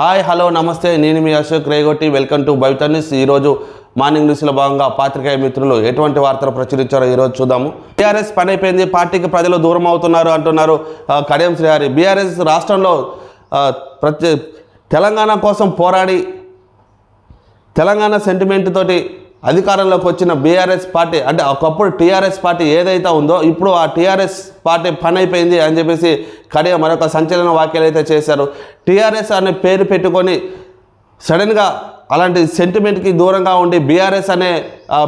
Hi hello నమస్తే. నేను మీ Ashok Regotti. Welcome to Bavitha news ఈరోజు మార్నింగ్ న్యూస్లో భాగంగా పాత్రికేయ మిత్రులు ఎటువంటి వార్తలు ప్రచురించారో ఈరోజు చూద్దాము. బీఆర్ఎస్ పని అయిపోయింది. పార్టీకి ప్రజలు దూరం అవుతున్నారు అంటున్నారు కడియం శ్రీహరి. బీఆర్ఎస్ రాష్ట్రంలో ప్రతి తెలంగాణ కోసం పోరాడి తెలంగాణ సెంటిమెంట్ తోటి అధికారంలోకి వచ్చిన బీఆర్ఎస్ పార్టీ అంటే ఒకప్పుడు టీఆర్ఎస్ పార్టీ ఏదైతే ఉందో ఇప్పుడు ఆ టీఆర్ఎస్ పార్టీ పని అయిపోయింది అని చెప్పేసి కడియ మరొక సంచలన వ్యాఖ్యలు అయితే చేశారు. టీఆర్ఎస్ అనే పేరు పెట్టుకొని సడన్గా అలాంటి సెంటిమెంట్కి దూరంగా ఉండి బీఆర్ఎస్ అనే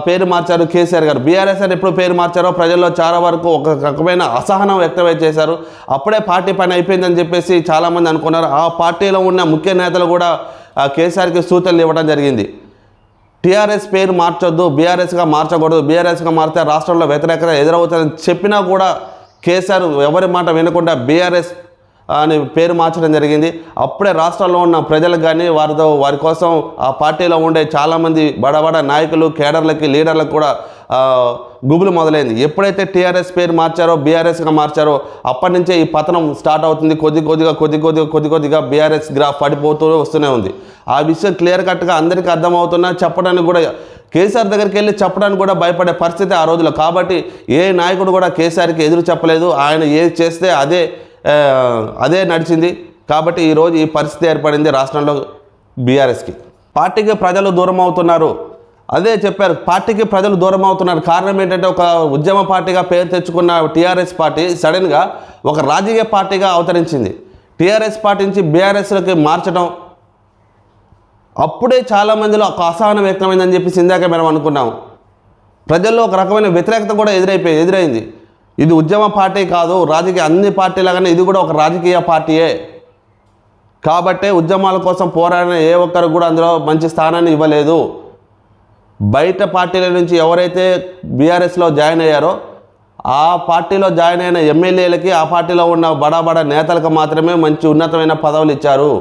పేరు మార్చారు కేసీఆర్ గారు. బీఆర్ఎస్ అని ఎప్పుడు పేరు మార్చారో ప్రజల్లో చాలా వరకు ఒక రకమైన అసహనం వ్యక్తమై చేశారు. అప్పుడే పార్టీ పని అయిపోయిందని చెప్పేసి చాలామంది అనుకున్నారు. ఆ పార్టీలో ఉన్న ముఖ్య నేతలు కూడా కేసీఆర్కి సూచనలు ఇవ్వడం జరిగింది. టీఆర్ఎస్ పేరు మార్చొద్దు బీఆర్ఎస్గా మార్చకూడదు బీఆర్ఎస్గా మారితే రాష్ట్రంలో వ్యతిరేకత ఎదురవుతుందని చెప్పినా కూడా కేసీఆర్ ఎవరి మాట వినకుండా బీఆర్ఎస్ అని పేరు మార్చడం జరిగింది. అప్పుడే రాష్ట్రంలో ఉన్న ప్రజలకు కానీ వారితో వారి కోసం ఆ పార్టీలో ఉండే చాలామంది బడబడ నాయకులు కేడర్లకి లీడర్లకు కూడా గుబులు మొదలైంది. ఎప్పుడైతే టీఆర్ఎస్ పేరు మార్చారో బీఆర్ఎస్గా మార్చారో అప్పటి నుంచే ఈ పతనం స్టార్ట్ అవుతుంది. కొద్ది కొద్దిగా కొద్ది కొద్దిగా కొద్ది కొద్దిగా బీఆర్ఎస్ గ్రాఫ్ పడిపోతూ వస్తూనే ఉంది. ఆ విషయం క్లియర్ కట్గా అందరికీ అర్థమవుతున్నా చెప్పడానికి కూడా కేసీఆర్ దగ్గరికి వెళ్ళి చెప్పడానికి కూడా భయపడే పరిస్థితి ఆ రోజులో కాబట్టి ఏ నాయకుడు కూడా కేసీఆర్కి ఎదురు చెప్పలేదు. ఆయన ఏది చేస్తే అదే అదే నడిచింది. కాబట్టి ఈరోజు ఈ పరిస్థితి ఏర్పడింది రాష్ట్రంలో బీఆర్ఎస్కి. పార్టీకి ప్రజలు దూరం అవుతున్నారు. అదే చెప్పారు పార్టీకి ప్రజలు దూరం అవుతున్నారు. కారణం ఏంటంటే ఒక ఉద్యమ పార్టీగా పేరు తెచ్చుకున్న టీఆర్ఎస్ పార్టీ సడన్గా ఒక రాజకీయ పార్టీగా అవతరించింది. టీఆర్ఎస్ పార్టీ నుంచి బీఆర్ఎస్లోకి మార్చడం అప్పుడే చాలామందిలో ఒక అసహనం వ్యక్తమైందని చెప్పేసి ఇందాక మనం అనుకున్నాం. ప్రజల్లో ఒక రకమైన వ్యతిరేకత కూడా ఎదురైపోయి ఎదురైంది. ఇది ఉద్యమ పార్టీ కాదు రాజకీయ అన్ని పార్టీలాగానే ఇది కూడా ఒక రాజకీయ పార్టీయే. కాబట్టే ఉద్యమాల కోసం పోరాడిన ఏ ఒక్కరు కూడా అందులో మంచి స్థానాన్ని ఇవ్వలేదు. బయట పార్టీల నుంచి ఎవరైతే బీఆర్ఎస్లో జాయిన్ అయ్యారో ఆ పార్టీలో జాయిన్ అయిన ఎమ్మెల్యేలకి ఆ పార్టీలో ఉన్న బడా బడా నేతలకు మాత్రమే మంచి ఉన్నతమైన పదవులు ఇచ్చారు.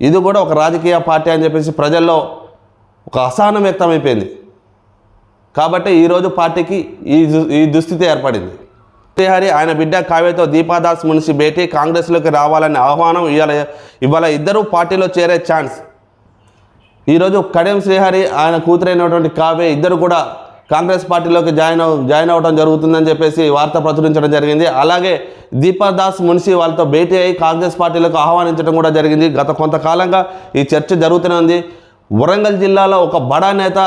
ఇది కూడా ఒక రాజకీయ పార్టీ అని చెప్పేసి ప్రజల్లో ఒక అసహనం వ్యక్తమైపోయింది. కాబట్టి ఈరోజు పార్టీకి ఈ ఈ దుస్థితి ఏర్పడింది. శ్రీహరి ఆయన బిడ్డ కావ్యతో దీపాదాస్ మునిషి భేటీ కాంగ్రెస్లోకి రావాలనే ఆహ్వానం ఇవాళ ఇవాళ ఇద్దరూ పార్టీలో చేరే ఛాన్స్. ఈరోజు కడియం శ్రీహరి ఆయన కూతురైనటువంటి కావ్య ఇద్దరు కూడా కాంగ్రెస్ పార్టీలోకి జాయిన్ జాయిన్ అవ్వడం జరుగుతుందని చెప్పేసి వార్త ప్రచురించడం జరిగింది. అలాగే దీపాదాస్ మున్సి వాళ్ళతో భేటీ అయి కాంగ్రెస్ పార్టీలకు ఆహ్వానించడం కూడా జరిగింది. గత కొంతకాలంగా ఈ చర్చ జరుగుతూనే ఉంది. వరంగల్ జిల్లాలో ఒక బడా నేత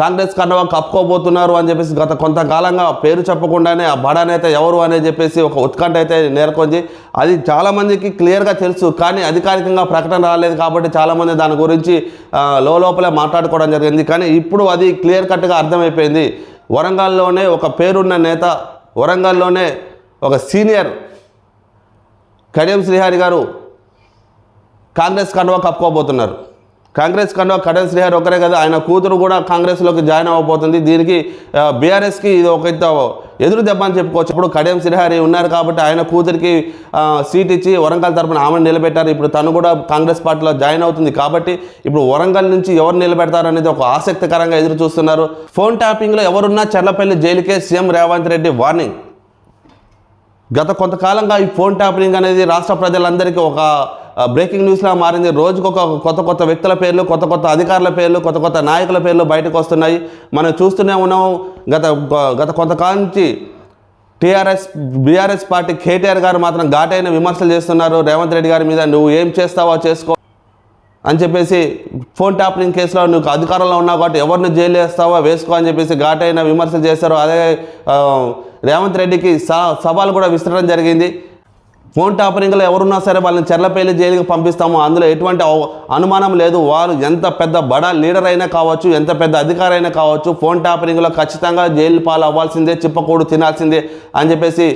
కాంగ్రెస్ కండవా కప్పుకోబోతున్నారు అని చెప్పేసి గత కొంతకాలంగా పేరు చెప్పకుండానే ఆ బడా నేత ఎవరు అనేది చెప్పేసి ఒక ఉత్కంఠ అయితే నేర్కొంది అది చాలామందికి క్లియర్గా తెలుసు కానీ అధికారికంగా ప్రకటన రాలేదు కాబట్టి చాలామంది దాని గురించి లోపలే మాట్లాడుకోవడం జరిగింది. కానీ ఇప్పుడు అది క్లియర్ కట్గా అర్థమైపోయింది. వరంగల్లోనే ఒక పేరున్న నేత వరంగల్లోనే ఒక సీనియర్ కడియం శ్రీహరి గారు కాంగ్రెస్ కండువా కప్పుకోబోతున్నారు. కాంగ్రెస్ కన్నా కరణ్ శ్రీహరి ఒకరే కదా ఆయన కూతురు కూడా కాంగ్రెస్లోకి జాయిన్ అవ్వబోతుంది. దీనికి బీఆర్ఎస్కి ఇది ఒక ఎదురు దెబ్బ అని చెప్పుకోవచ్చు. ఇప్పుడు కడియం శ్రీహరి ఉన్నారు కాబట్టి ఆయన కూతురికి సీట్ ఇచ్చి వరంగల్ తరపున ఆమెను నిలబెట్టారు. ఇప్పుడు తను కూడా కాంగ్రెస్ పార్టీలో జాయిన్ అవుతుంది కాబట్టి ఇప్పుడు వరంగల్ నుంచి ఎవరు నిలబెడతారు అనేది ఒక ఆసక్తికరంగా ఎదురు చూస్తున్నారు. ఫోన్ ట్యాపింగ్లో ఎవరున్నా చెర్లపల్లి జైలుకే సీఎం రేవంత్ రెడ్డి వార్నింగ్. గత కొంతకాలంగా ఈ ఫోన్ ట్యాపింగ్ అనేది రాష్ట్ర ప్రజలందరికీ ఒక బ్రేకింగ్ న్యూస్లా మారింది. రోజుకు ఒక కొత్త కొత్త వ్యక్తుల పేర్లు కొత్త కొత్త అధికారుల పేర్లు కొత్త కొత్త నాయకుల పేర్లు బయటకు వస్తున్నాయి. మనం చూస్తూనే ఉన్నాం గత గత కొంతకాలం నుంచి టీఆర్ఎస్ బీఆర్ఎస్ పార్టీ కేటీఆర్ గారు మాత్రం ఘాటైన విమర్శలు చేస్తున్నారు. రేవంత్ రెడ్డి గారి మీద నువ్వు ఏం చేస్తావో చేసుకో అని చెప్పేసి ఫోన్ ట్యాపింగ్ కేసులో నువ్వు అధికారంలో ఉన్నావు కాబట్టి ఎవరిని జైలు వేస్తావో వేసుకో అని చెప్పేసి ఘాటైన విమర్శలు చేశారు. అదే రేవంత్ రెడ్డికి సవాలు కూడా విసరడం జరిగింది. ఫోన్ టాపరింగ్లో ఎవరున్నా సరే వాళ్ళని చెర్లపల్లి జైలుకి పంపిస్తాము. అందులో ఎటువంటి అనుమానం లేదు. వారు ఎంత పెద్ద బడా లీడర్ అయినా కావచ్చు ఎంత పెద్ద అధికారి అయినా కావచ్చు ఫోన్ టాపరింగ్లో ఖచ్చితంగా జైలు పాలు అవ్వాల్సిందే చిప్పకూడు తినాల్సిందే అని చెప్పేసి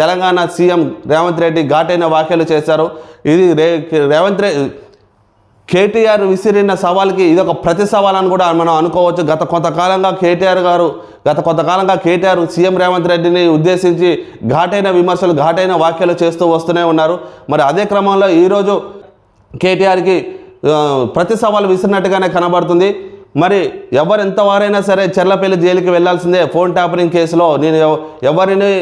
తెలంగాణ సీఎం రేవంత్ రెడ్డి ఘాటైన వ్యాఖ్యలు చేశారు. ఇది రే రేవంత్ రెడ్డి కేటీఆర్ విసిరిన సవాల్కి ఇది ఒక ప్రతి సవాల్ అని కూడా మనం అనుకోవచ్చు. గత కొంతకాలంగా కేటీఆర్ గారు గత కొంతకాలంగా కేటీఆర్ సీఎం రేవంత్ రెడ్డిని ఉద్దేశించి ఘాటైన విమర్శలు ఘాటైన వ్యాఖ్యలు చేస్తూ వస్తూనే ఉన్నారు. మరి అదే క్రమంలో ఈరోజు కేటీఆర్కి ప్రతి సవాల్ విసిరినట్టుగానే కనబడుతుంది. మరి ఎవరు వారైనా సరే చెర్లపల్లి జైలుకి వెళ్ళాల్సిందే ఫోన్ ట్యాపరింగ్ కేసులో. నేను ఎవరిని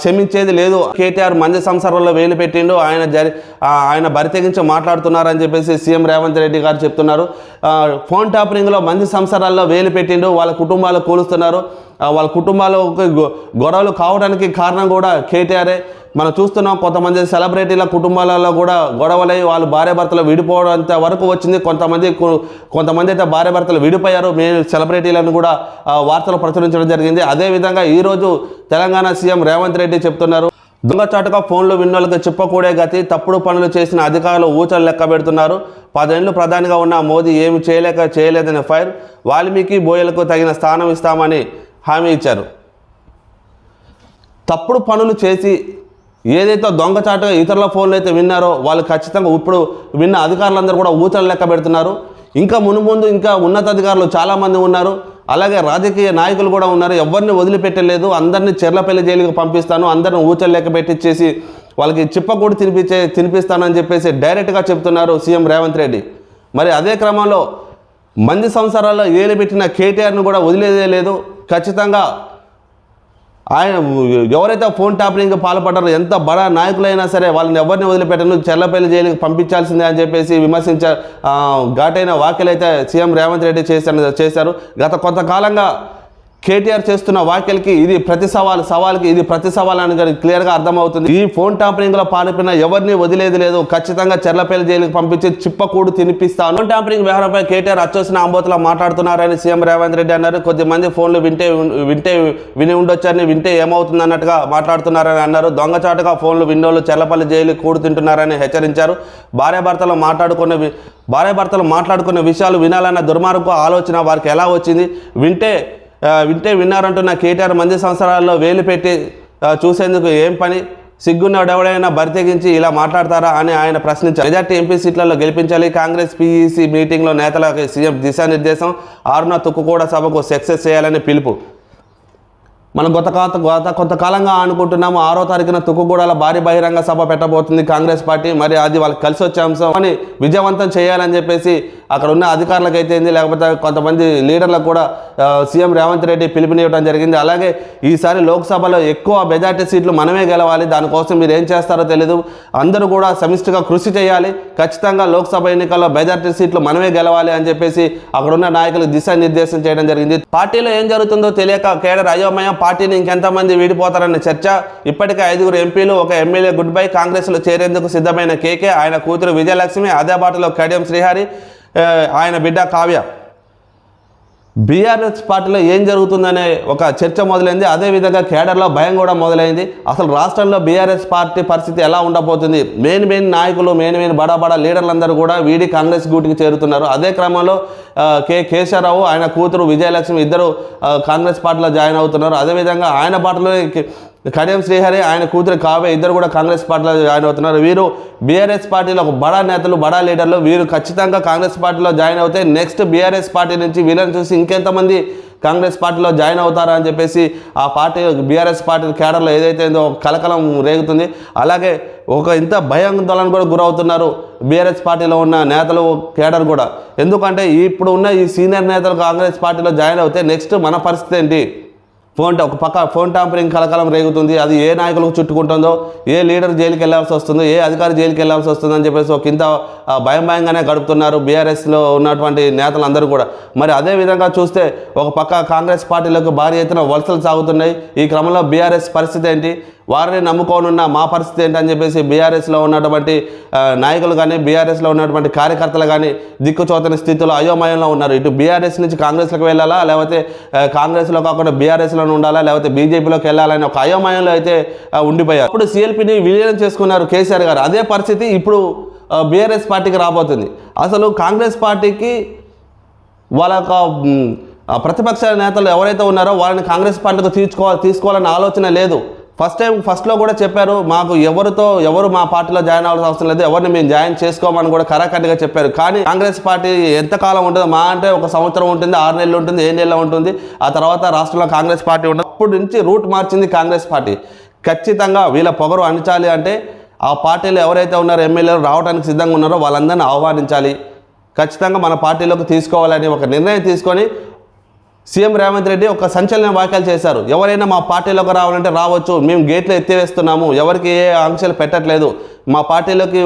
క్షమించేది లేదు. కేటీఆర్ మంది సంసారంలో వేలు పెట్టిండు. ఆయన జరి ఆయన బరితెగించి మాట్లాడుతున్నారని చెప్పేసి సీఎం రేవంత్ రెడ్డి గారు చెప్తున్నారు. ఫోన్ టాపరింగ్లో మంది సంసారాల్లో వేలు పెట్టిండు. వాళ్ళ కుటుంబాలు కూలుస్తున్నారు. వాళ్ళ కుటుంబాలకు గొడవలు కావడానికి కారణం కూడా కేటీఆరే. మనం చూస్తున్నాం కొంతమంది సెలబ్రిటీల కుటుంబాలలో కూడా గొడవలై వాళ్ళు భార్య భర్తలు విడిపోవడంత వరకు వచ్చింది. కొంతమంది కొంతమంది అయితే భార్య భర్తలు విడిపోయారు. మే సెలబ్రిటీలను కూడా వార్తలు ప్రచురించడం జరిగింది. అదేవిధంగా ఈరోజు తెలంగాణ సీఎం రేవంత్ రెడ్డి చెప్తున్నారు. దొంగచాటుగా ఫోన్లు విన్నోళ్ళకి చెప్పకూడే గతి తప్పుడు పనులు చేసిన అధికారులు ఊచలు లెక్క పెడుతున్నారు. పదేళ్ళు ప్రధానిగా ఉన్న మోదీ ఏమి చేయలేక చేయలేదని ఫైర్ వాల్మీకి బోయలకు తగిన స్థానం ఇస్తామని హామీ ఇచ్చారు. తప్పుడు పనులు చేసి ఏదైతే దొంగచాటుగా ఇతరుల ఫోన్లు అయితే విన్నారో వాళ్ళు ఖచ్చితంగా ఇప్పుడు విన్న అధికారులందరూ కూడా ఊచలు లెక్క పెడుతున్నారు. ఇంకా మునుముందు ఇంకా ఉన్నతాధికారులు చాలామంది ఉన్నారు. అలాగే రాజకీయ నాయకులు కూడా ఉన్నారు. ఎవరిని వదిలిపెట్టలేదు. అందరినీ చెర్లపల్లి జైలుకి పంపిస్తాను. అందరిని ఊచలు లెక్క పెట్టించేసి వాళ్ళకి చిప్పకూడి తినిపించే తినిపిస్తానని చెప్పేసి డైరెక్ట్గా చెప్తున్నారు సీఎం రేవంత్ రెడ్డి. మరి అదే క్రమంలో మంది సంవత్సరాల్లో ఏలు పెట్టిన కేటీఆర్ను కూడా వదిలేదే లేదు. ఖచ్చితంగా ఆయన ఎవరైతే ఫోన్ ట్యాపరింగ్ పాల్పడ్డారో ఎంత బడా నాయకులైనా సరే వాళ్ళని ఎవరిని వదిలిపెట్టను చెల్లపల్లి జైలుకి పంపించాల్సిందే అని చెప్పేసి విమర్శించారు ఘాటైన వ్యాఖ్యలు అయితే సీఎం రేవంత్ రెడ్డి చేశారు చేశారు. గత కొంతకాలంగా కేటీఆర్ చేస్తున్న వ్యాఖ్యలకి ఇది ప్రతి సవాల్ సవాల్కి ఇది ప్రతి సవాల్ అని కానీ క్లియర్గా అర్థమవుతుంది. ఈ ఫోన్ ట్యాంపరింగ్లో పాల్పడిన ఎవరిని వదిలేదు లేదు. ఖచ్చితంగా చెర్లపల్లి జైలుకి పంపించి చిప్పకూడు తినిపిస్తాను. ఫోన్ ట్యాంపరింగ్ వ్యవహారంపై కేటీఆర్ అచ్చొచ్చిన ఆంబోతులా మాట్లాడుతున్నారని సీఎం రేవంత్ రెడ్డి అన్నారు. కొద్దిమంది ఫోన్లు వింటే వింటే విని ఉండొచ్చని వింటే ఏమవుతుంది అన్నట్టుగా మాట్లాడుతున్నారని అన్నారు. దొంగచాటుగా ఫోన్లు విండోలు చెర్లపల్లి జైలు కూడు తింటున్నారని హెచ్చరించారు. భార్యాభర్తలు మాట్లాడుకునే భార్యాభర్తలు మాట్లాడుకునే విషయాలు వినాలన్న దుర్మార్గ ఆలోచన వారికి ఎలా వచ్చింది? వింటే వింటే విన్నారంటున్న కేటీఆర్ మంది సంవత్సరాల్లో వేలు పెట్టి చూసేందుకు ఏం పని? సిగ్గున్నాడు ఎవడైనా బరితెగించి ఇలా మాట్లాడతారా అని ఆయన ప్రశ్నించారు. మెజార్టీ ఎంపీ సీట్లలో గెలిపించాలి. కాంగ్రెస్ పీఈసీ మీటింగ్లో నేతలకు సీఎం దిశానిర్దేశం. ఆరున తుక్కు కూడా సభకు సక్సెస్ చేయాలని పిలుపు. మనం గత కాత గత కొంతకాలంగా అనుకుంటున్నాము ఆరో తారీఖున తుక్కుగూడల భారీ బహిరంగ సభ పెట్టబోతుంది కాంగ్రెస్ పార్టీ. మరి అది వాళ్ళకి కలిసి వచ్చే అంశం అని విజయవంతం చేయాలని చెప్పేసి అక్కడ ఉన్న అధికారులకు అయితే ఏంది లేకపోతే కొంతమంది లీడర్లకు కూడా సీఎం రేవంత్ రెడ్డి పిలుపునివ్వడం జరిగింది. అలాగే ఈసారి లోక్సభలో ఎక్కువ మెజార్టీ సీట్లు మనమే గెలవాలి దానికోసం మీరు ఏం చేస్తారో తెలియదు అందరూ కూడా సమిష్టిగా కృషి చేయాలి. ఖచ్చితంగా లోక్సభ ఎన్నికల్లో మెజార్టీ సీట్లు మనమే గెలవాలి అని చెప్పేసి అక్కడ ఉన్న నాయకులు దిశానిర్దేశం చేయడం జరిగింది. పార్టీలో ఏం జరుగుతుందో తెలియక కేడర్ అయోమయం పార్టీని ఇంకెంతమంది వీడిపోతారన్న చర్చ ఇప్పటికే ఐదుగురు ఎంపీలు ఒక ఎమ్మెల్యే గుడ్ బై కాంగ్రెస్లో చేరేందుకు సిద్ధమైన కేకే. ఆయన కూతురు విజయలక్ష్మి అదే బాటలో కడియం శ్రీహరి ఆయన బిడ్డ కావ్య. బీఆర్ఎస్ పార్టీలో ఏం జరుగుతుందనే ఒక చర్చ మొదలైంది. అదేవిధంగా కేడర్లో భయం కూడా మొదలైంది. అసలు రాష్ట్రంలో బీఆర్ఎస్ పార్టీ పరిస్థితి ఎలా ఉండబోతుంది? మెయిన్ మెయిన్ నాయకులు మెయిన్ మెయిన్ బడా బడా లీడర్లందరూ కూడా వీడి కాంగ్రెస్ గూటికి చేరుతున్నారు. అదే క్రమంలో కె కే కేశవరావు ఆయన కూతురు విజయలక్ష్మి ఇద్దరు కాంగ్రెస్ పార్టీలో జాయిన్ అవుతున్నారు. అదేవిధంగా ఆయన పార్టీలో కడియం శ్రీహరి ఆయన కూతురు కావే ఇద్దరు కూడా కాంగ్రెస్ పార్టీలో జాయిన్ అవుతున్నారు. వీరు బీఆర్ఎస్ పార్టీలో ఒక బడా నేతలు బడా లీడర్లు. వీరు ఖచ్చితంగా కాంగ్రెస్ పార్టీలో జాయిన్ అవుతే నెక్స్ట్ బీఆర్ఎస్ పార్టీ నుంచి వీళ్ళని చూసి ఇంకెంతమంది కాంగ్రెస్ పార్టీలో జాయిన్ అవుతారా అని చెప్పేసి ఆ పార్టీ బీఆర్ఎస్ పార్టీ కేడర్లో ఏదైతే ఉందో కలకలం రేగుతుంది. అలాగే ఒక ఇంత భయాందోళన కూడా గురవుతున్నారు బీఆర్ఎస్ పార్టీలో ఉన్న నేతలు కేడర్ కూడా. ఎందుకంటే ఇప్పుడు ఉన్న ఈ సీనియర్ నేతలు కాంగ్రెస్ పార్టీలో జాయిన్ అవుతే నెక్స్ట్ మన పరిస్థితి ఏంటి? ఫోన్ ఒక పక్క ఫోన్ టాంపరింగ్ కలకలం రేగుతుంది. అది ఏ నాయకులకు చుట్టుకుంటుందో ఏ లీడర్ జైలుకి వెళ్ళాల్సి వస్తుందో ఏ అధికారి జైలుకి వెళ్ళాల్సి వస్తుందో అని చెప్పేసి ఒక ఇంత భయం భయంగానే గడుపుతున్నారు బీఆర్ఎస్లో ఉన్నటువంటి నేతలందరూ కూడా. మరి అదే విధంగా చూస్తే ఒక పక్క కాంగ్రెస్ పార్టీలకు భారీ ఎత్తున వలసలు సాగుతున్నాయి. ఈ క్రమంలో బీఆర్ఎస్ పరిస్థితి ఏంటి? వారిని నమ్ముకోనున్న మా పరిస్థితి ఏంటని చెప్పేసి బీఆర్ఎస్లో ఉన్నటువంటి నాయకులు కానీ బీఆర్ఎస్లో ఉన్నటువంటి కార్యకర్తలు కానీ దిక్కుచోతని స్థితిలో అయోమయంలో ఉన్నారు. ఇటు బీఆర్ఎస్ నుంచి కాంగ్రెస్లకు వెళ్ళాలా? లేకపోతే కాంగ్రెస్లో కాకుండా బీఆర్ఎస్లోనే ఉండాలా? లేకపోతే బీజేపీలోకి వెళ్ళాలని ఒక అయోమయంలో అయితే ఉండిపోయారు. ఇప్పుడు సిఎల్పిని విలీనం చేసుకున్నారు కేసీఆర్ గారు. అదే పరిస్థితి ఇప్పుడు బీఆర్ఎస్ పార్టీకి రాబోతుంది. అసలు కాంగ్రెస్ పార్టీకి వాళ్ళ యొక్క ప్రతిపక్ష నేతలు ఎవరైతే ఉన్నారో వాళ్ళని కాంగ్రెస్ పార్టీకి తీసుకోవాలి తీసుకోవాలన్న ఆలోచన లేదు. ఫస్ట్ టైం ఫస్ట్లో కూడా చెప్పారు మాకు ఎవరితో ఎవరు మా పార్టీలో జాయిన్ అవ్వాల్సిన అవసరం లేదు ఎవరిని మేము జాయిన్ చేసుకోమని కూడా కరాఖండిగా చెప్పారు. కానీ కాంగ్రెస్ పార్టీ ఎంతకాలం ఉంటుందో మా అంటే ఒక సంవత్సరం ఉంటుంది ఆరు నెలలు ఉంటుంది ఏ నెలలో ఉంటుంది ఆ తర్వాత రాష్ట్రంలో కాంగ్రెస్ పార్టీ ఉంటుంది అప్పటి నుంచి రూట్ మార్చింది కాంగ్రెస్ పార్టీ. ఖచ్చితంగా వీళ్ళ పొగరు అణిచాలి అంటే ఆ పార్టీలో ఎవరైతే ఉన్నారో ఎమ్మెల్యేలు రావడానికి సిద్ధంగా ఉన్నారో వాళ్ళందరినీ ఆహ్వానించాలి. ఖచ్చితంగా మన పార్టీలోకి తీసుకోవాలని ఒక నిర్ణయం తీసుకొని సీఎం రేవంత్ రెడ్డి ఒక సంచలన వ్యాఖ్యలు చేశారు. ఎవరైనా మా పార్టీలోకి రావాలంటే రావచ్చు. మేము గేట్లు ఎత్తివేస్తున్నాము. ఎవరికి ఏ ఆంక్షలు పెట్టట్లేదు. మా పార్టీలోకి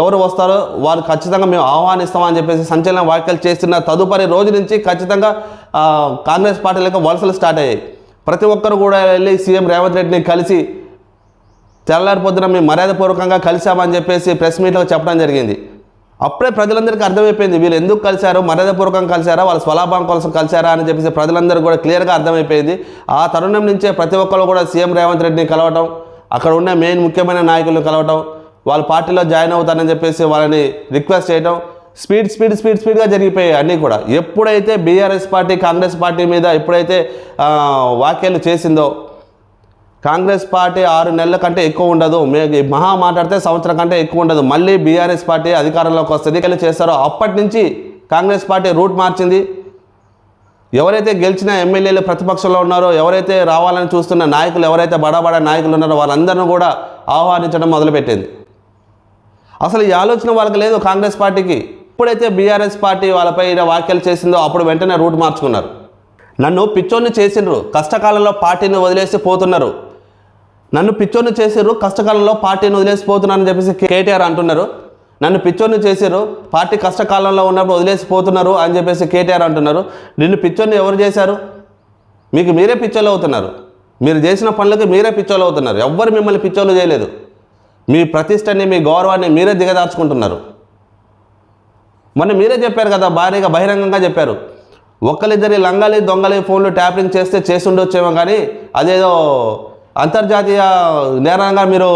ఎవరు వస్తారో వారు ఖచ్చితంగా మేము ఆహ్వానిస్తామని చెప్పేసి సంచలన వ్యాఖ్యలు చేస్తున్న తదుపరి రోజు నుంచి ఖచ్చితంగా కాంగ్రెస్ పార్టీలకు వలసలు స్టార్ట్ అయ్యాయి. ప్రతి ఒక్కరు కూడా వెళ్ళి సీఎం రేవంత్ రెడ్డిని కలిసి తెల్లారి పొద్దున మేము మర్యాదపూర్వకంగా కలిసామని చెప్పేసి ప్రెస్ మీట్లో చెప్పడం జరిగింది. అప్పుడే ప్రజలందరికీ అర్థమైపోయింది. వీళ్ళు ఎందుకు కలిశారు? మర్యాదపూర్వకంగా కలిశారా? వాళ్ళ స్వలాభం కోసం కలిశారా? అని చెప్పేసి ప్రజలందరూ కూడా క్లియర్గా అర్థమైపోయింది. ఆ తరుణం నుంచే ప్రతి ఒక్కరు కూడా సీఎం రేవంత్ రెడ్డిని కలవటం అక్కడ ఉన్న మెయిన్ ముఖ్యమైన నాయకులను కలవటం వాళ్ళ పార్టీలో జాయిన్ అవుతానని చెప్పేసి వాళ్ళని రిక్వెస్ట్ చేయటం స్పీడ్ స్పీడ్ స్పీడ్ స్పీడ్గా జరిగిపోయాయి అన్నీ కూడా. ఎప్పుడైతే బీఆర్ఎస్ పార్టీ కాంగ్రెస్ పార్టీ మీద ఎప్పుడైతే వ్యాఖ్యలు చేసిందో కాంగ్రెస్ పార్టీ ఆరు నెలల కంటే ఎక్కువ ఉండదు. మే మహా మాట్లాడితే సంవత్సరం కంటే ఎక్కువ ఉండదు. మళ్ళీ బీఆర్ఎస్ పార్టీ అధికారంలోకి వస్తుంది. ఎన్నికలు చేస్తారో అప్పటి నుంచి కాంగ్రెస్ పార్టీ రూట్ మార్చింది. ఎవరైతే గెలిచిన ఎమ్మెల్యేలు ప్రతిపక్షంలో ఉన్నారో ఎవరైతే రావాలని చూస్తున్న నాయకులు ఎవరైతే బడాబడా నాయకులు ఉన్నారో వాళ్ళందరినీ కూడా ఆహ్వానించడం మొదలుపెట్టింది. అసలు ఈ ఆలోచన వాళ్ళకి లేదు కాంగ్రెస్ పార్టీకి. ఎప్పుడైతే బీఆర్ఎస్ పార్టీ వాళ్ళపై వ్యాఖ్యలు చేసిందో అప్పుడు వెంటనే రూట్ మార్చుకున్నారు. నన్ను పిచ్చోన్ని చేసిండ్రు. కష్టకాలంలో పార్టీని వదిలేసి పోతున్నారు. నన్ను పిచ్చోన్ని చేసిర్రు కష్టకాలంలో పార్టీని వదిలేసిపోతున్నానని చెప్పేసి కేటీఆర్ అంటున్నారు. నన్ను పిచ్చోన్ని చేశారు పార్టీ కష్టకాలంలో ఉన్నప్పుడు వదిలేసి పోతున్నారు అని చెప్పేసి కేటీఆర్ అంటున్నారు. నిన్ను పిచ్చోన్ని ఎవరు చేశారు? మీకు మీరే పిచ్చోళ్ళు అవుతున్నారు. మీరు చేసిన పనులకి మీరే పిచ్చోళ్ళు అవుతున్నారు. ఎవ్వరు మిమ్మల్ని పిచ్చోళ్ళు చేయలేదు. మీ ప్రతిష్టని మీ గౌరవాన్ని మీరే దిగదార్చుకుంటున్నారు మొన్న మీరే చెప్పారు కదా భారీగా బహిరంగంగా చెప్పారు. ఒక్కరిద్దరి లంగాలి దొంగలి ఫోన్లు ట్యాపింగ్ చేస్తే చేసుండొచ్చేమో కానీ అదేదో అంతర్జాతీయ నేరంగా మీరు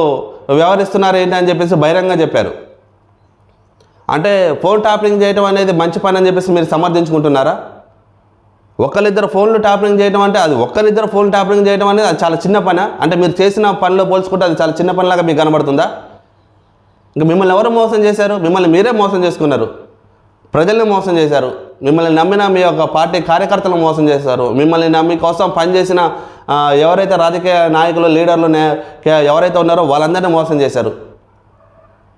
వ్యవహరిస్తున్నారు ఏంటి అని చెప్పేసి బహిరంగంగా చెప్పారు. అంటే ఫోన్ టాపింగ్ చేయడం అనేది మంచి పని అని చెప్పేసి మీరు సమర్థించుకుంటున్నారా? ఒకరిద్దరు ఫోన్లు టాపింగ్ చేయడం అంటే అది ఒకరిద్దరు ఫోన్ టాపింగ్ చేయడం అనేది అది చాలా చిన్న పని? అంటే మీరు చేసిన పనిలో పోల్చుకుంటే అది చాలా చిన్న పనిలాగా మీకు కనబడుతుందా? ఇంకా మిమ్మల్ని ఎవరు మోసం చేశారు? మిమ్మల్ని మీరే మోసం చేసుకున్నారు. ప్రజల్ని మోసం చేశారు. మిమ్మల్ని నమ్మిన మీ యొక్క పార్టీ కార్యకర్తలను మోసం చేశారు. మిమ్మల్ని నమ్మి కోసం పనిచేసిన ఎవరైతే రాజకీయ నాయకులు లీడర్లు ఎవరైతే ఉన్నారో వాళ్ళందరినీ మోసం చేశారు.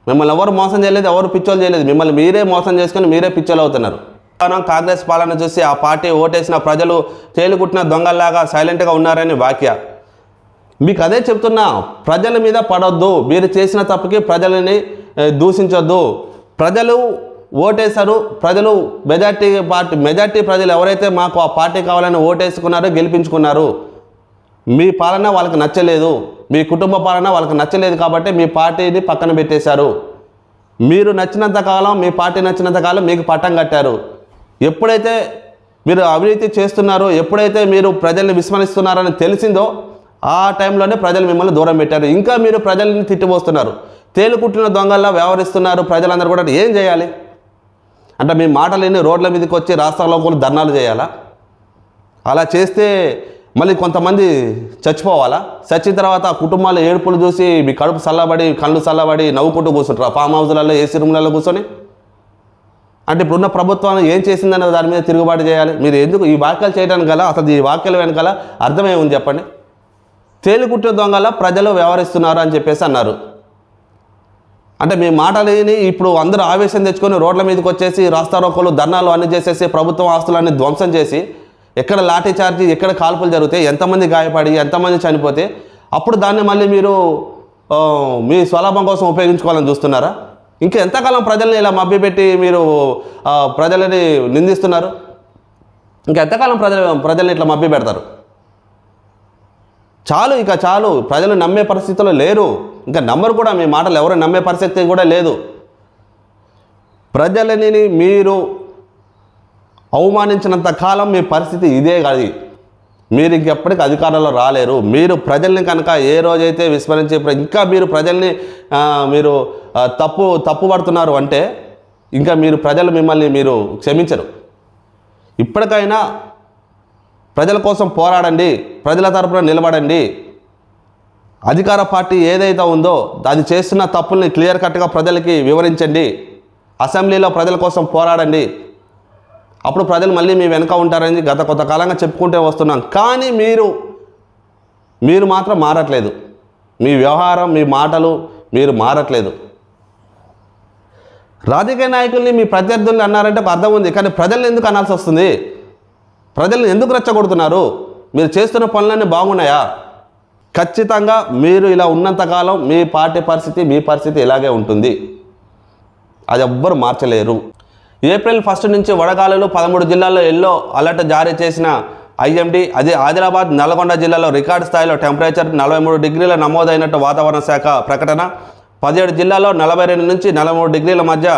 మిమ్మల్ని ఎవరు మోసం చేయలేదు ఎవరు పిచ్చోలు చేయలేదు. మిమ్మల్ని మీరే మోసం చేసుకుని మీరే పిచ్చోలు అవుతున్నారు. మనం కాంగ్రెస్ పాలన చూసి ఆ పార్టీ ఓటేసిన ప్రజలు తేలికుట్టిన దొంగల్లాగా సైలెంట్గా ఉన్నారని వాక్య. మీకు అదే చెప్తున్నా ప్రజల మీద పడొద్దు. మీరు చేసిన తప్పుకి ప్రజలని దూషించొద్దు. ప్రజలు ఓటేశారు. ప్రజలు మెజార్టీ పార్టీ మెజార్టీ ప్రజలు ఎవరైతే మాకు ఆ పార్టీ కావాలని ఓటేసుకున్నారో గెలిపించుకున్నారు మీ పాలన వాళ్ళకి నచ్చలేదు. మీ కుటుంబ పాలన వాళ్ళకి నచ్చలేదు కాబట్టి మీ పార్టీని పక్కన పెట్టేశారు. మీరు నచ్చినంత కాలం మీ పార్టీ నచ్చినంత కాలం మీకు పట్టం కట్టారు. ఎప్పుడైతే మీరు అవినీతి చేస్తున్నారో ఎప్పుడైతే మీరు ప్రజల్ని విస్మరిస్తున్నారని తెలిసిందో ఆ టైంలోనే ప్రజలు మిమ్మల్ని దూరం పెట్టారు. ఇంకా మీరు ప్రజల్ని తిట్టిపోస్తున్నారు. తేలుకుట్టిన దొంగల్లా వ్యవహరిస్తున్నారు ప్రజలందరూ కూడా. ఏం చేయాలి? అంటే మీ మాటలేని రోడ్ల మీదకి వచ్చి రాష్ట్రాల్లో ధర్నాలు చేయాలా? అలా చేస్తే మళ్ళీ కొంతమంది చచ్చిపోవాలా? చచ్చిన తర్వాత ఆ కుటుంబాల ఏడుపులు చూసి మీ కడుపు చల్లబడి కళ్ళు చల్లబడి నవ్వుకుంటూ కూర్చుంటారు? ఫామ్ హౌస్లలో ఏసీ రూమ్లలో కూర్చొని? అంటే ఇప్పుడున్న ప్రభుత్వం ఏం చేసిందనే దాని మీద తిరుగుబాటు చేయాలి? మీరు ఎందుకు ఈ వాక్యాలు చేయడానికి గల అసలు ఈ వాక్యాల వెనకాల అర్థమేముంది చెప్పండి? తేలికుట్టే దొంగల ప్రజలు వ్యవహరిస్తున్నారు అని చెప్పేసి అన్నారు. అంటే మీ మాటలేని ఇప్పుడు అందరూ ఆవేశం తెచ్చుకొని రోడ్ల మీదకి వచ్చేసి రాస్తారోకోలు ధర్నాలు అన్ని చేసేసి ప్రభుత్వం ఆస్తులన్నీ ధ్వంసం చేసి ఎక్కడ లాఠీ చార్జీ ఎక్కడ కాల్పులు జరిగితే ఎంతమంది గాయపడి ఎంతమంది చనిపోతే అప్పుడు దాన్ని మళ్ళీ మీరు మీ స్వలాభం కోసం ఉపయోగించుకోవాలని చూస్తున్నారా? ఇంకా ఎంతకాలం ప్రజల్ని ఇలా మభ్యపెట్టి మీరు ప్రజలని నిందిస్తున్నారు? ఇంకా ఎంతకాలం ప్రజలు ప్రజల్ని ఇట్లా మభ్య పెడతారు చాలు ఇక చాలు. ప్రజలు నమ్మే పరిస్థితిలో లేరు. ఇంకా నమ్మరు కూడా మీ మాటలు ఎవరు నమ్మే పరిస్థితి కూడా లేదు. ప్రజలని మీరు అవమానించినంత కాలం మీ పరిస్థితి ఇదే కాదు. మీరు ఇంకెప్పటికీ అధికారంలో రాలేరు. మీరు ప్రజల్ని కనుక ఏ రోజైతే విస్మరించి ఇంకా మీరు ప్రజల్ని మీరు తప్పు తప్పు పడుతున్నారు అంటే ఇంకా మీరు ప్రజలు మిమ్మల్ని మీరు క్షమించరు. ఇప్పటికైనా ప్రజల కోసం పోరాడండి ప్రజల తరపున నిలబడండి. అధికార పార్టీ ఏదైతే ఉందో అది చేస్తున్న తప్పుల్ని క్లియర్ కట్గా ప్రజలకి వివరించండి. అసెంబ్లీలో ప్రజల కోసం పోరాడండి. అప్పుడు ప్రజలు మళ్ళీ మీ వెనక ఉంటారని గత కొంతకాలంగా చెప్పుకుంటే వస్తున్నాం. కానీ మీరు మీరు మాత్రం మారట్లేదు. మీ వ్యవహారం మీ మాటలు మీరు మారట్లేదు. రాజకీయ నాయకుల్ని మీ ప్రత్యర్థుల్ని అన్నారంటే ఒక అర్థం ఉంది. కానీ ప్రజల్ని ఎందుకు అనాల్సి వస్తుంది? ప్రజలను ఎందుకు రెచ్చగొడుతున్నారు? మీరు చేస్తున్న పనులన్నీ బాగున్నాయా? ఖచ్చితంగా మీరు ఇలా ఉన్నంతకాలం మీ పార్టీ పరిస్థితి మీ పరిస్థితి ఇలాగే ఉంటుంది. అది ఎవ్వరు మార్చలేరు. ఏప్రిల్ ఫస్ట్ నుంచి వడగాలులు పదమూడు జిల్లాల్లో ఎల్లో అలర్ట్ జారీ చేసిన ఐఎండి అదే ఆదిలాబాద్ నల్గొండ జిల్లాలో రికార్డు స్థాయిలో టెంపరేచర్ నలభై మూడు డిగ్రీల నమోదైనట్టు వాతావరణ శాఖ ప్రకటన. పదిహేడు జిల్లాల్లో నలభై రెండు నుంచి నలభై మూడు డిగ్రీల మధ్య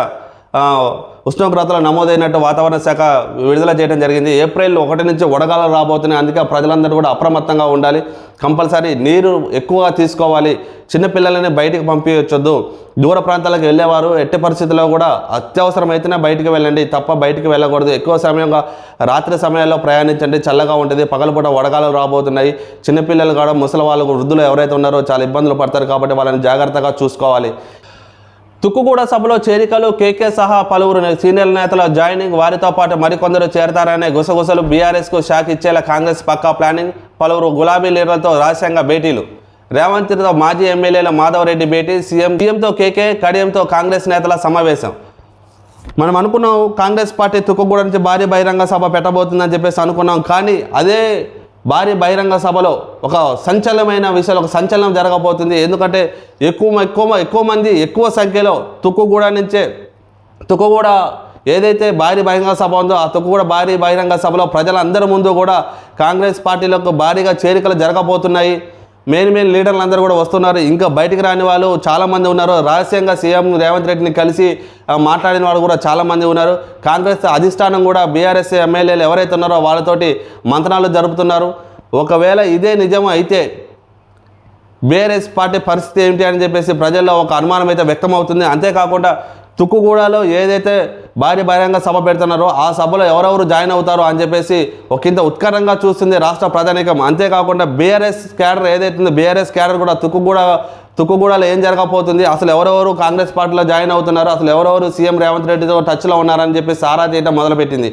ఉష్ణోగ్రతలు నమోదైనట్టు వాతావరణ శాఖ విడుదల చేయడం జరిగింది. ఏప్రిల్ ఒకటి నుంచి వడగాలు రాబోతున్నాయి. అందుకే ప్రజలందరూ కూడా అప్రమత్తంగా ఉండాలి. కంపల్సరీ నీరు ఎక్కువగా తీసుకోవాలి. చిన్నపిల్లలని బయటికి పంపించొద్దు. దూర ప్రాంతాలకు వెళ్ళేవారు ఎట్టి పరిస్థితుల్లో కూడా అత్యవసరమైతేనే బయటికి వెళ్ళండి. తప్ప బయటికి వెళ్ళకూడదు. ఎక్కువ సమయంగా రాత్రి సమయాల్లో ప్రయాణించండి. చల్లగా ఉంటుంది. పగలపూట వడగాలు రాబోతున్నాయి. చిన్నపిల్లలు కూడా ముసలి వాళ్ళు వృద్ధులు ఎవరైతే ఉన్నారో చాలా ఇబ్బందులు పడతారు కాబట్టి వాళ్ళని జాగ్రత్తగా చూసుకోవాలి. తుక్కుగూడ సభలో చేరికలు కేకే సహా పలువురు సీనియర్ నేతల జాయినింగ్ వారితో పాటు మరికొందరు చేరతారనే గుసగుసలు బీఆర్ఎస్కు షాక్ ఇచ్చేలా కాంగ్రెస్ పక్కా ప్లానింగ్ పలువురు గులాబీ లీడర్లతో రహస్యంగా భేటీలు. రేవంత్తో మాజీ ఎమ్మెల్యేల మాధవరెడ్డి భేటీ సీఎం సీఎంతో కేకే కడియంతో కాంగ్రెస్ నేతల సమావేశం. మనం అనుకున్నాం కాంగ్రెస్ పార్టీ తుక్కుగూడ నుంచి భారీ బహిరంగ సభ పెట్టబోతుందని చెప్పేసి అనుకున్నాం కానీ అదే భారీ బహిరంగ సభలో ఒక సంచలనమైన విషయాలు ఒక సంచలనం జరగబోతుంది. ఎందుకంటే ఎక్కువ ఎక్కువ ఎక్కువ మంది ఎక్కువ సంఖ్యలో తుక్కుగూడ నుంచే తుక్కుగూడ ఏదైతే భారీ బహిరంగ సభ ఉందో ఆ తుక్కుగూడ భారీ బహిరంగ సభలో ప్రజలందరి ముందు కూడా కాంగ్రెస్ పార్టీలకు భారీగా చేరికలు జరగబోతున్నాయి. మెయిన్ మెయిన్ లీడర్లు అందరూ కూడా వస్తున్నారు. ఇంకా బయటకు రాని వాళ్ళు చాలామంది ఉన్నారు. రహస్యంగా సీఎం రేవంత్ రెడ్డిని కలిసి మాట్లాడిన వాళ్ళు కూడా చాలామంది ఉన్నారు. కాంగ్రెస్ అధిష్టానం కూడా బీఆర్ఎస్ ఎమ్మెల్యేలు ఎవరైతే ఉన్నారో వాళ్ళతోటి మంతనాలు జరుపుతున్నారు. ఒకవేళ ఇదే నిజం అయితే బీఆర్ఎస్ పార్టీ పరిస్థితి ఏమిటి అని చెప్పేసి ప్రజల్లో ఒక అనుమానం అయితే వ్యక్తమవుతుంది. అంతేకాకుండా తుక్కుగూడలో ఏదైతే భారీ బహిరంగ సభ పెడుతున్నారో ఆ సభలో ఎవరెవరు జాయిన్ అవుతారో అని చెప్పేసి ఒక కింద ఉత్కరంగా చూస్తుంది రాష్ట్ర ప్రధానికం అంతేకాకుండా బీఆర్ఎస్ క్యాడర్ ఏదైతే ఉందో బీఆర్ఎస్ క్యాడర్ కూడా తుక్కుగూడ తుక్కుగూడలో ఏం జరగబోతుంది అసలు ఎవరెవరు కాంగ్రెస్ పార్టీలో జాయిన్ అవుతున్నారు అసలు ఎవరెవరు సీఎం రేవంత్ రెడ్డితో టచ్లో ఉన్నారని చెప్పి సారా చేయడం మొదలుపెట్టింది.